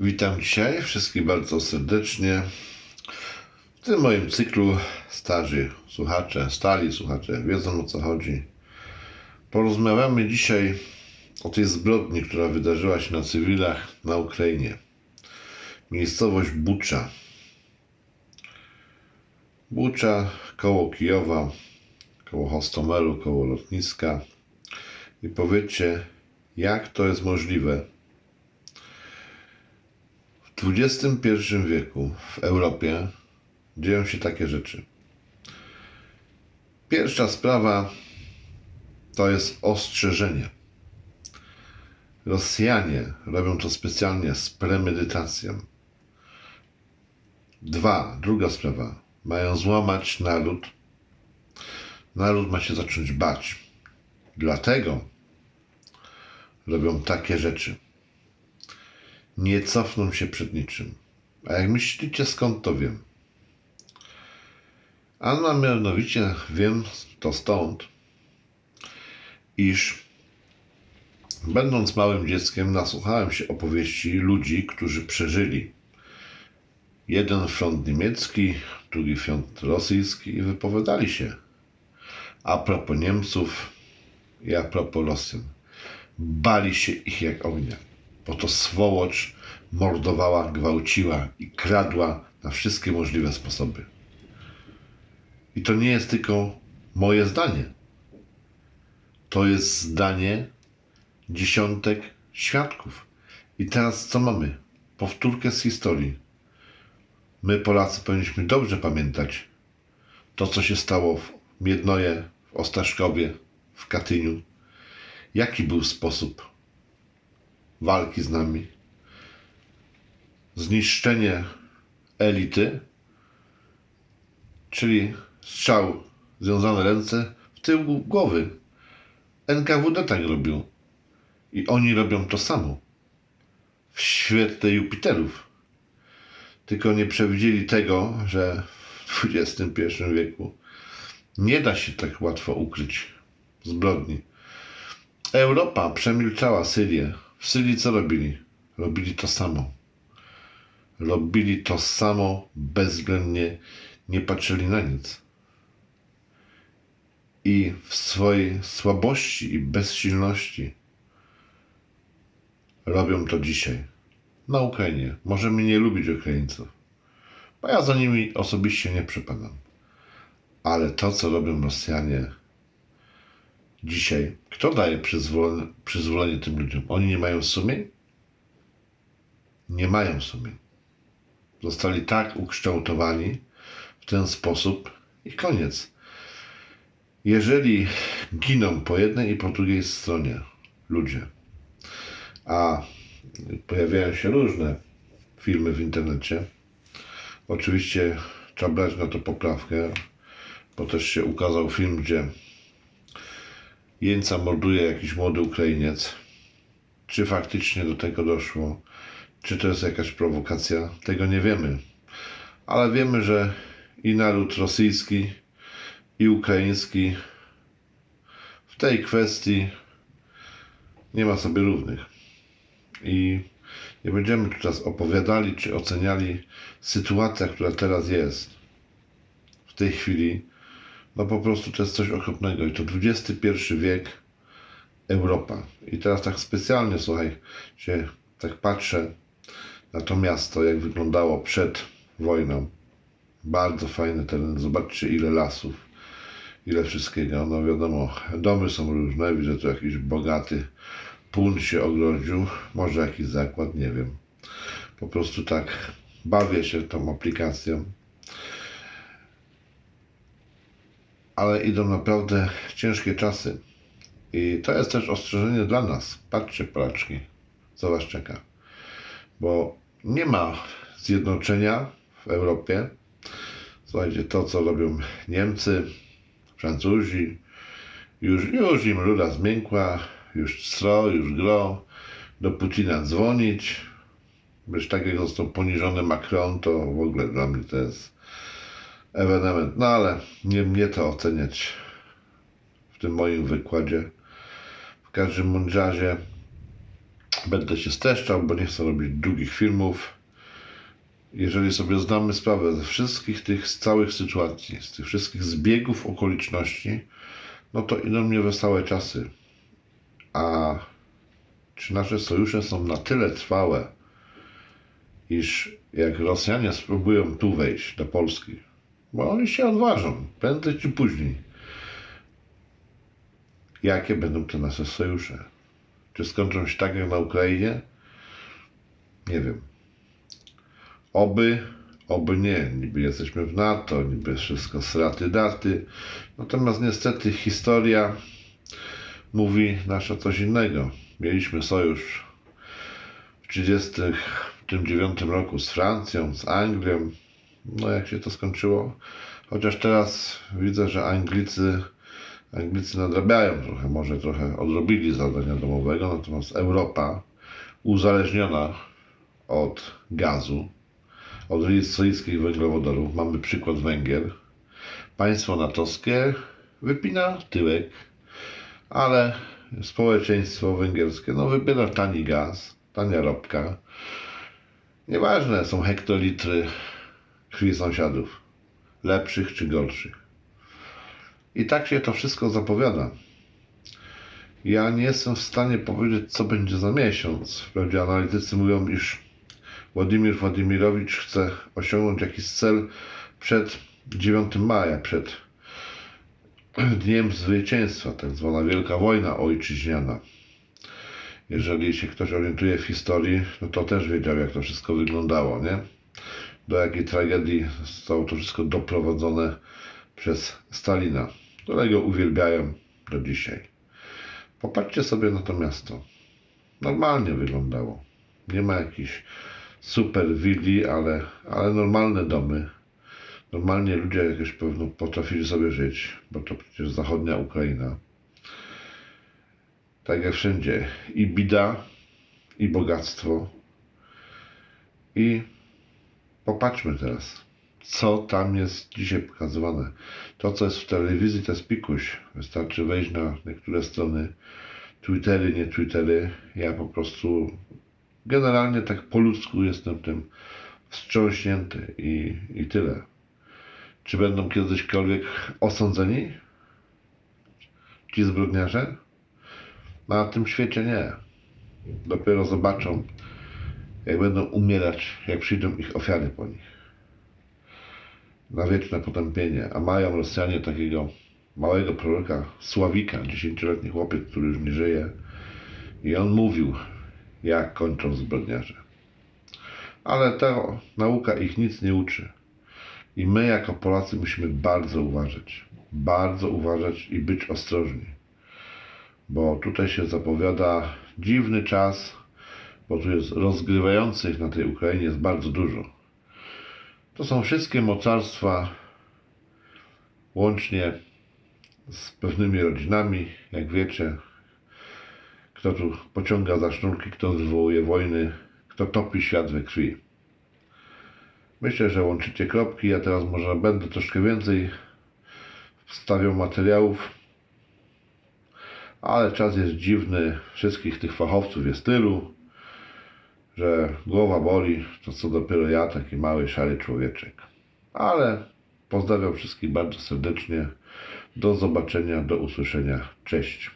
Witam dzisiaj wszystkich bardzo serdecznie. W tym moim cyklu starzy słuchacze, stali słuchacze wiedzą o co chodzi. Porozmawiamy dzisiaj o tej zbrodni, która wydarzyła się na cywilach na Ukrainie. Miejscowość Bucza. Bucza koło Kijowa, koło Hostomelu, koło lotniska. I powiedzcie, jak to jest możliwe, w XXI wieku w Europie dzieją się takie rzeczy. Pierwsza sprawa to jest ostrzeżenie. Rosjanie robią to specjalnie z premedytacją. Dwa, druga sprawa. Mają złamać naród. Naród ma się zacząć bać. Dlatego robią takie rzeczy nie cofną się przed niczym. A jak myślicie, skąd to wiem? A mianowicie wiem to stąd, iż będąc małym dzieckiem nasłuchałem się opowieści ludzi, którzy przeżyli jeden front niemiecki, drugi front rosyjski i wypowiadali się a propos Niemców i a propos Rosjan. Bali się ich jak ognia bo to swołocz mordowała, gwałciła i kradła na wszystkie możliwe sposoby. I to nie jest tylko moje zdanie. To jest zdanie dziesiątek świadków. I teraz co mamy? Powtórkę z historii. My, Polacy, powinniśmy dobrze pamiętać to, co się stało w Miednoje, w Ostaszkowie, w Katyniu. Jaki był sposób walki z nami, zniszczenie elity, czyli strzał związane ręce w tył głowy. NKWD tak robił. I oni robią to samo. W świetle Jupiterów. Tylko nie przewidzieli tego, że w XXI wieku nie da się tak łatwo ukryć zbrodni. Europa przemilczała Syrię, Syrii co robili? Robili to samo. Robili to samo bezwzględnie, nie patrzyli na nic. I w swojej słabości i bezsilności robią to dzisiaj. Na Ukrainie. Możemy nie lubić Ukraińców, bo ja za nimi osobiście nie przepadam. Ale to, co robią Rosjanie, dzisiaj, kto daje przyzwolenie, przyzwolenie tym ludziom? Oni nie mają sumień? Nie mają sumień. Zostali tak ukształtowani w ten sposób i koniec. Jeżeli giną po jednej i po drugiej stronie ludzie, a pojawiają się różne filmy w internecie, oczywiście trzeba brać na to poprawkę, bo też się ukazał film, gdzie jeńca morduje jakiś młody Ukrainiec. Czy faktycznie do tego doszło? Czy to jest jakaś prowokacja? Tego nie wiemy. Ale wiemy, że i naród rosyjski, i ukraiński w tej kwestii nie ma sobie równych. I nie będziemy tu teraz opowiadali czy oceniali sytuację, która teraz jest w tej chwili no po prostu to jest coś okropnego. I to XXI wiek, Europa. I teraz tak specjalnie, słuchaj, się tak patrzę na to miasto, jak wyglądało przed wojną. Bardzo fajny teren. Zobaczcie, ile lasów, ile wszystkiego. No wiadomo, domy są różne. Widzę tu jakiś bogaty pun się ogrodził. Może jakiś zakład, nie wiem. Po prostu tak bawię się tą aplikacją. Ale idą naprawdę ciężkie czasy. I to jest też ostrzeżenie dla nas. Patrzcie, Polaczki, co Was czeka. Bo nie ma zjednoczenia w Europie. Słuchajcie, to co robią Niemcy, Francuzi, już, już im rura zmiękła, już stro, już gro, do Putina dzwonić. Być tak jak został poniżony Macron, to w ogóle dla mnie to jest ewenement. No ale nie mnie to oceniać w tym moim wykładzie. W każdym razie będę się streszczał, bo nie chcę robić długich filmów. Jeżeli sobie zdamy sprawę ze wszystkich tych z całych sytuacji, z tych wszystkich zbiegów okoliczności, no to idą mnie wesołe czasy. A czy nasze sojusze są na tyle trwałe, iż jak Rosjanie spróbują tu wejść do Polski, bo oni się odważą, prędzej czy później, jakie będą te nasze sojusze? Czy skończą się tak jak na Ukrainie? Nie wiem. Oby, oby nie. Niby jesteśmy w NATO, niby wszystko sraty daty. Natomiast niestety historia mówi nasza coś innego. Mieliśmy sojusz w 1939 roku z Francją, z Anglią. No jak się to skończyło? Chociaż teraz widzę, że Anglicy, Anglicy nadrabiają trochę, może trochę odrobili zadania domowego, natomiast Europa uzależniona od gazu, od rosyjskich węglowodorów, mamy przykład Węgier, państwo natowskie wypina tyłek, ale społeczeństwo węgierskie no, wybiera tani gaz, tania ropka. Nieważne są hektolitry krwi sąsiadów, lepszych czy gorszych. I tak się to wszystko zapowiada. Ja nie jestem w stanie powiedzieć, co będzie za miesiąc. Wprawdzie analitycy mówią, iż Władimir Władimirowicz chce osiągnąć jakiś cel przed 9 maja, przed Dniem Zwycięstwa, tak zwana Wielka Wojna Ojczyźniana. Jeżeli się ktoś orientuje w historii, no to też wiedział, jak to wszystko wyglądało, nie? Do jakiej tragedii zostało to wszystko doprowadzone przez Stalina, którego uwielbiają do dzisiaj. Popatrzcie sobie na to miasto. Normalnie wyglądało. Nie ma jakichś super willi, ale, ale normalne domy. Normalnie ludzie jakieś pewno potrafili sobie żyć, bo to przecież zachodnia Ukraina. Tak jak wszędzie. I bida, i bogactwo. I popatrzmy teraz, co tam jest dzisiaj pokazywane. To, co jest w telewizji, to jest pikuś. Wystarczy wejść na niektóre strony, Twittery, nie Twittery. Ja po prostu generalnie tak po ludzku jestem tym wstrząśnięty i, i tyle. Czy będą kiedyśkolwiek osądzeni? Ci zbrodniarze? Na tym świecie nie. Dopiero zobaczą, jak będą umierać, jak przyjdą ich ofiary po nich. Na wieczne potępienie. A mają Rosjanie takiego małego proroka, Sławika, dziesięcioletni chłopiec, który już nie żyje. I on mówił, jak kończą zbrodniarze. Ale ta nauka ich nic nie uczy. I my, jako Polacy, musimy bardzo uważać. Bardzo uważać i być ostrożni. Bo tutaj się zapowiada dziwny czas, bo tu jest rozgrywających na tej Ukrainie jest bardzo dużo. To są wszystkie mocarstwa, łącznie z pewnymi rodzinami, jak wiecie, kto tu pociąga za sznurki, kto wywołuje wojny, kto topi świat we krwi. Myślę, że łączycie kropki. Ja teraz może będę troszkę więcej wstawiał materiałów, ale czas jest dziwny. Wszystkich tych fachowców jest tylu, że głowa boli. To co dopiero ja, taki mały, szary człowieczek. Ale pozdrawiam wszystkich bardzo serdecznie. Do zobaczenia, do usłyszenia. Cześć.